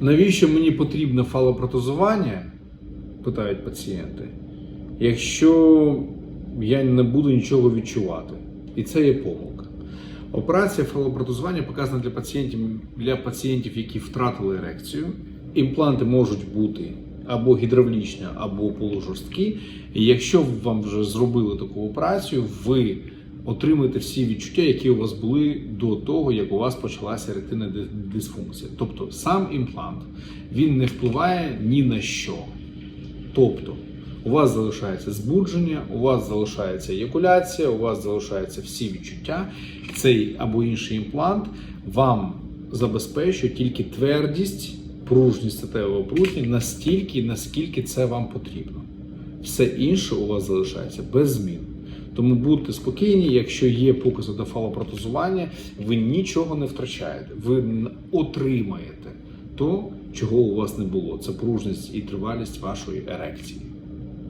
Навіщо мені потрібне фалопротезування? Питають пацієнти. Якщо я не буду нічого відчувати. І це є помилка. Операція фалопротезування показана для пацієнтів, для пацієнтів, які втратили ерекцію. Імпланти можуть бути або гідравлічні, або полужорсткі. І якщо вам вже зробили таку операцію, ви отримаєте всі відчуття, які у вас були до того, як у вас почалася еректильна ди- дисфункція. Тобто сам імплант він не впливає ні на що. Тобто, у вас залишається збудження, у вас залишається еякуляція, у вас залишаються всі відчуття. Цей або інший імплант вам забезпечує тільки твердість, пружність статевого прутня настільки, наскільки це вам потрібно. Все інше у вас залишається без змін. Тому будьте спокійні, якщо є покази до фалопротезування, ви нічого не втрачаєте. Ви отримаєте то, чого у вас не було. Це пружність і тривалість вашої ерекції.